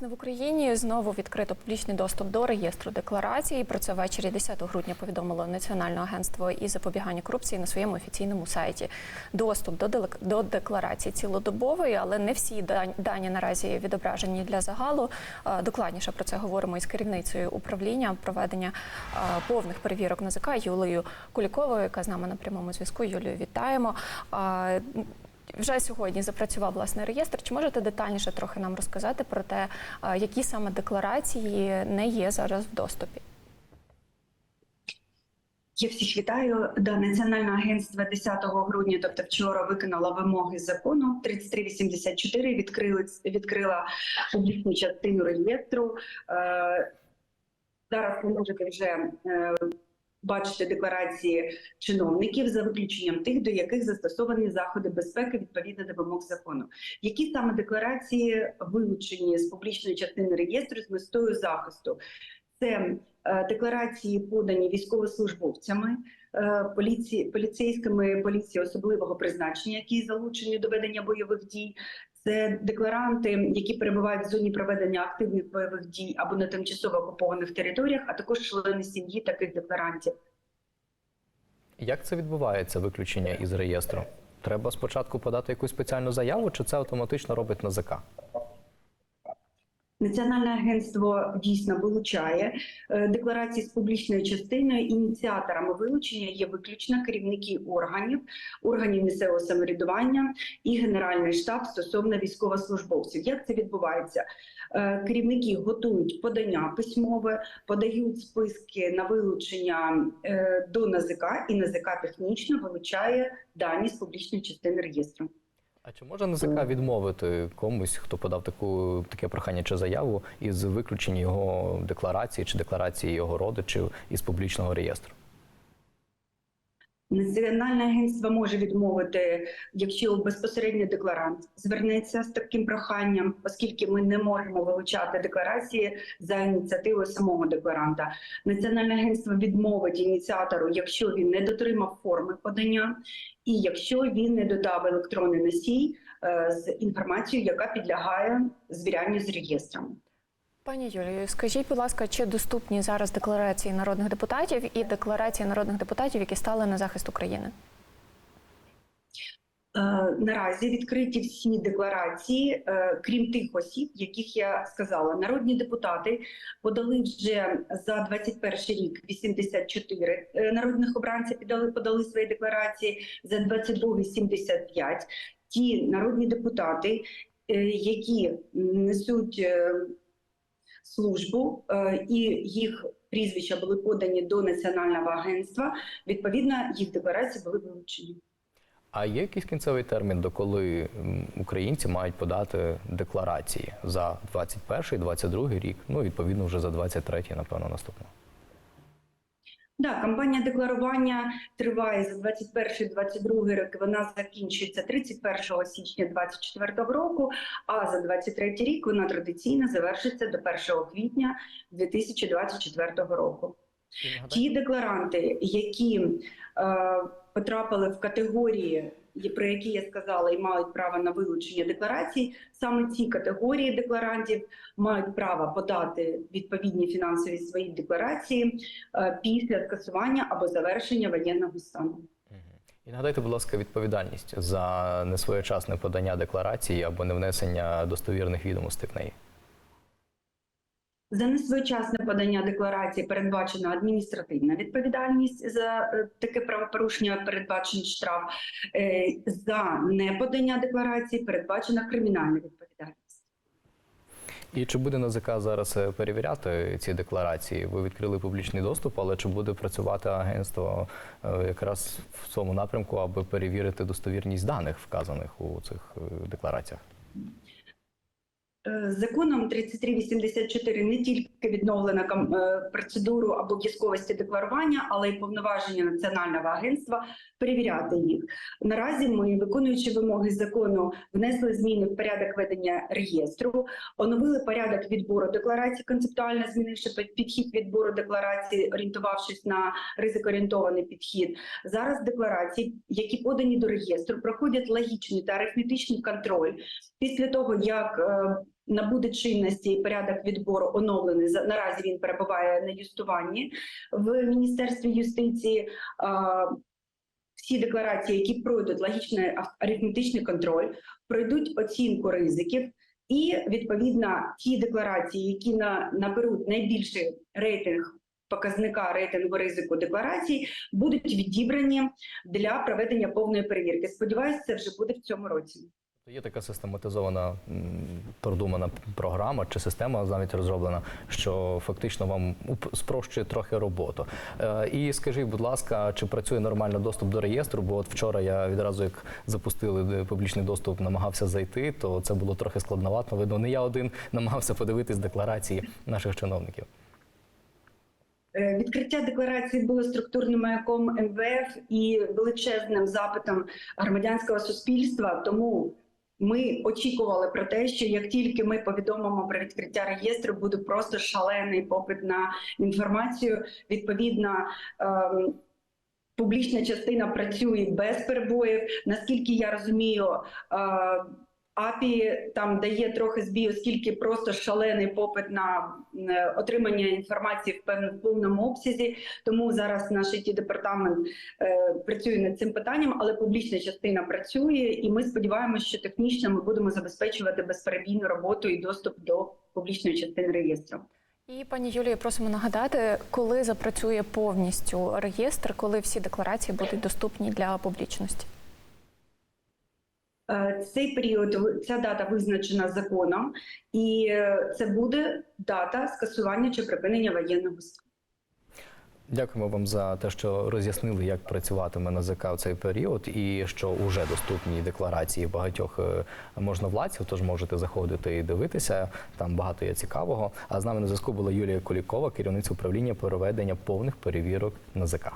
Власне, в Україні знову відкрито публічний доступ до реєстру декларацій. Про це ввечері 10 грудня повідомило Національне агентство із запобігання корупції на своєму офіційному сайті. Доступ до до декларації цілодобовий, але не всі дан- дані наразі відображені для загалу. Докладніше про це говоримо із керівницею управління проведення повних перевірок НАЗК Юлею Куліковою, яка з нами на прямому зв'язку. Юлію, вітаємо. Е, вже сьогодні запрацював власний реєстр. Чи можете детальніше трохи нам розказати про те, е, які саме декларації не є зараз в доступі? Я всіх вітаю. Да, Національне агентство 10 грудня, тобто вчора, виконало вимоги закону 3384, відкрили відкрила публічну частину реєстру. Е, зараз ви можете вже бачити декларації чиновників за виключенням тих, до яких застосовані заходи безпеки відповідно до вимог закону. Які саме декларації вилучені з публічної частини реєстру з метою захисту? Це е, декларації подані військовослужбовцями, е, поліції, поліцейськими поліції особливого призначення, які залучені до ведення бойових дій. Це декларанти, які перебувають в зоні проведення активних бойових дій або на тимчасово окупованих територіях, а також члени сім'ї таких декларантів. Як це відбувається, виключення із реєстру? Треба спочатку подати якусь спеціальну заяву, чи це автоматично робить НАЗК? Національне агентство дійсно вилучає е, декларації з публічною частиною. Ініціаторами вилучення є виключно керівники органів, органів місцевого самоврядування і генеральний штаб стосовно військовослужбовців. Як це відбувається? Е, Керівники готують подання письмове, подають списки на вилучення е, до НАЗК, і НАЗК технічно вилучає дані з публічної частини реєстру. А чи може НАЗК відмовити комусь, хто подав таку таке прохання чи заяву із виключення його декларації чи декларації його родичів із публічного реєстру? Національне агентство може відмовити, якщо безпосередньо декларант звернеться з таким проханням, оскільки ми не можемо вилучати декларації за ініціативою самого декларанта. Національне агентство відмовить ініціатору, якщо він не дотримав форми подання, і якщо він не додав електронний носій е, з інформацією, яка підлягає звірянню з реєстром. Пані Юлію, скажіть, будь ласка, чи доступні зараз декларації народних депутатів і декларації народних депутатів, які стали на захист України? Е, Наразі відкриті всі декларації, е, крім тих осіб, яких я сказала. Народні депутати подали вже за 21 рік 84 е, народних обранців подали, подали свої декларації, за 22 – 75. Ті народні депутати, які несуть службу і їх прізвища були подані до національного агентства, відповідно, їх декларації були вилучені. А є якийсь кінцевий термін, доколи м, українці мають подати декларації за 21 22 рік, ну відповідно вже за 23 напевно, наступного. Да, кампанія декларування триває за 21-22 роки. Вона закінчується 31 січня 2024 року. А за 23 рік вона традиційно завершиться до 1 квітня 2024 року. Ті декларанти, які е, потрапили в категорії, про які я сказала, і мають право на вилучення декларацій, саме ці категорії декларантів мають право подати відповідні фінансові свої декларації е, після скасування або завершення воєнного стану. І нагадайте, будь ласка, відповідальність за несвоєчасне подання декларації або невнесення достовірних відомостей в неї. За несвоєчасне подання декларації передбачена адміністративна відповідальність за е, таке правопорушення, передбачений штраф. Е, За неподання декларації передбачена кримінальна відповідальність. І чи буде НАЗК зараз е, перевіряти ці декларації? Ви відкрили публічний доступ, але чи буде працювати агентство якраз в цьому напрямку, аби перевірити достовірність даних, вказаних у цих деклараціях? Е, Законом 3384 не тільки відновлена е, процедуру обов'язковості декларування, але й повноваження національного агентства перевіряти їх. Наразі ми, виконуючи вимоги закону, внесли зміни в порядок ведення реєстру, оновили порядок відбору декларацій, концептуально змінивши підхід відбору декларацій, орієнтувавшись на ризикоорієнтований підхід. Зараз декларації, які подані до реєстру, проходять логічний та арифметичний контроль. Після того, як е, набуде чинності і порядок відбору оновлений. Наразі він перебуває на юстуванні в Міністерстві юстиції. Всі декларації, які пройдуть логічний арифметичний контроль, пройдуть оцінку ризиків, і відповідно ті декларації, які на, наберуть найбільший рейтинг показника рейтингу ризику декларацій, будуть відібрані для проведення повної перевірки. Сподіваюся, це вже буде в цьому році. Є така систематизована продумана програма чи система навіть розроблена, що фактично вам спрощує трохи роботу. Е, І скажіть, будь ласка, чи працює нормально доступ до реєстру? Бо от вчора я відразу, як запустили е, публічний доступ, намагався зайти, то це було трохи складновато. Видно, не я один намагався подивитись декларації наших чиновників. Е, Відкриття декларації було структурним маяком МВФ і величезним запитом громадянського суспільства. Тому ми очікували про те, що як тільки ми повідомимо про відкриття реєстру, буде просто шалений попит на інформацію. Відповідно, ем, публічна частина працює без перебоїв. Наскільки я розумію, е, АПІ там дає трохи збій, оскільки просто шалений попит на е, отримання інформації в повному обсязі. Тому зараз наш it департамент е, працює над цим питанням, але публічна частина працює, і ми сподіваємося, що технічно ми будемо забезпечувати безперебійну роботу і доступ до публічної частини реєстру. І пані Юлію, просимо нагадати, коли запрацює повністю реєстр, коли всі декларації будуть доступні для публічності. Е, Цей період ця дата визначена законом, і е, це буде дата скасування чи припинення воєнного стану. Дякуємо вам за те, що роз'яснили, як працюватиме НАЗК в цей період, і що вже доступні декларації багатьох е, можновладців. Тож можете заходити і дивитися. Там багато є цікавого. А з нами на зв'язку була Юлія Колікова, керівниця управління проведення повних перевірок НАЗК.